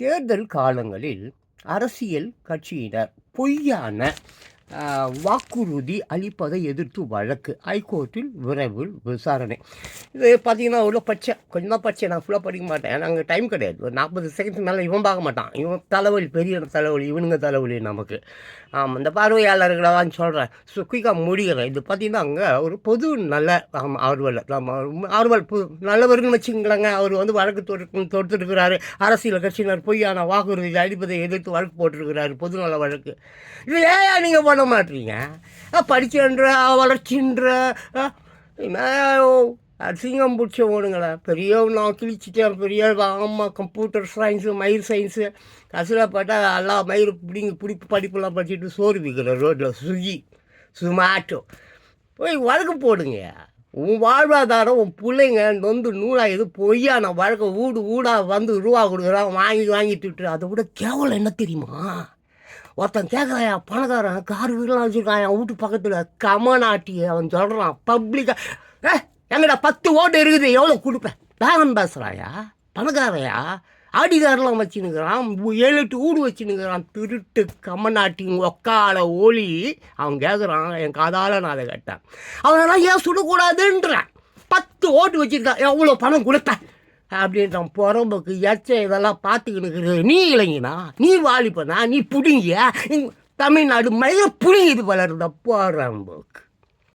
தேர்தல் காலங்களில் அரசியல் கட்சியினர் பொய்யான வாக்குறுதி அளிப்பதை எதிர்த்து வழக்கு. ஹைகோர்ட்டில் விரைவில் விசாரணை. இது பார்த்தீங்கன்னா அவ்வளோ பச்சை கொஞ்சம் தான் பச்சை. நான் ஃபுல்லாக படிக்க மாட்டேன். அங்கே டைம் கிடையாது. ஒரு நாற்பது செகண்ட் மேலே இவன் பார்க்க மாட்டான். இவன் தலைவலி பெரிய தலைவலி இவனுங்க தலைவலி நமக்கு. ஆமாம் இந்த பார்வையாளர்களான்னு சொல்கிறேன் ஸோ குயிக்காக முடிகிறேன் இது பார்த்தீங்கன்னா அங்கே ஒரு பொது நல்ல ஆமாம் ஆர்வல் நம்ம ஆர்வல் பு நல்லவருன்னு வச்சுங்களேங்க அவர் வந்து வழக்கு தொடுத்து தொடுத்துருக்கிறாரு. அரசியல் கட்சியினர் பொய்யான வாக்குறுதி அளிப்பதை எதிர்த்து வழக்கு போட்டிருக்கிறாரு. பொதுநல வழக்கு. இது ஏன் நீங்கள் பண்ண மாட்டீங்க படிச்சன்ற வளர்ச்சின்ற ஆ, ஓ, அசிங்கம் பிடிச்ச ஓடுங்களா பெரிய நான் கிழிச்சிட்டேன் பெரிய ஆமாம் கம்ப்யூட்டர் சயின்ஸு மயிர் சயின்ஸு கசுரப்பட்டா எல்லா எல்லாம் மயிர் பிடிங்க பிடிப்பு படிப்பெல்லாம் படிச்சுட்டு சோறு விற்கிற ரோட்டில் சுகி சுமாட்டோ போய் வழக்கு போடுங்க. உன் வாழ்வாதாரம் உன் பிள்ளைங்க நொந்து நூலாயுது பொய்யான வழக்க வீடு வீடாக வந்து ரூபா கொடுக்குறான் வாங்கி வாங்கிட்டு விட்டு அதை விட கேவலம் என்ன தெரியுமா? ஒருத்தன் கேட்குறாயா பணக்காரன் கார் வீடெலாம் வச்சுருக்கான் என் வீட்டு பக்கத்தில் கமநாட்டி அவன் சொல்கிறான் பப்ளிக்காக ஏ எங்கடா பத்து ஓட்டு இருக்குது எவ்வளோ கொடுப்பேன் பேரம் பேசுகிறாயா பணக்காரையா? ஆடிகாரெலாம் வச்சுனுக்கிறான் ஏழு எட்டு வீடு வச்சுனுக்கிறான் திருட்டு கம்மநாட்டி ஒக்கால ஒளி. அவன் கேட்குறான் என் காதால் நான் அதை கேட்டேன். அவனெல்லாம் ஏன் சுடக்கூடாதுன்றான் பத்து ஓட்டு வச்சுருக்கான் எவ்வளோ பணம் கொடுப்பேன் அப்படின்ற புறம்புக்கு எச்ச இதெல்லாம் பார்த்துக்கிட்டு நீ இளைஞனா? நீ வாலிப்பனா நீ புடுங்கிய? தமிழ்நாடு மயில புடுங்கிது வளருதா போகிறான்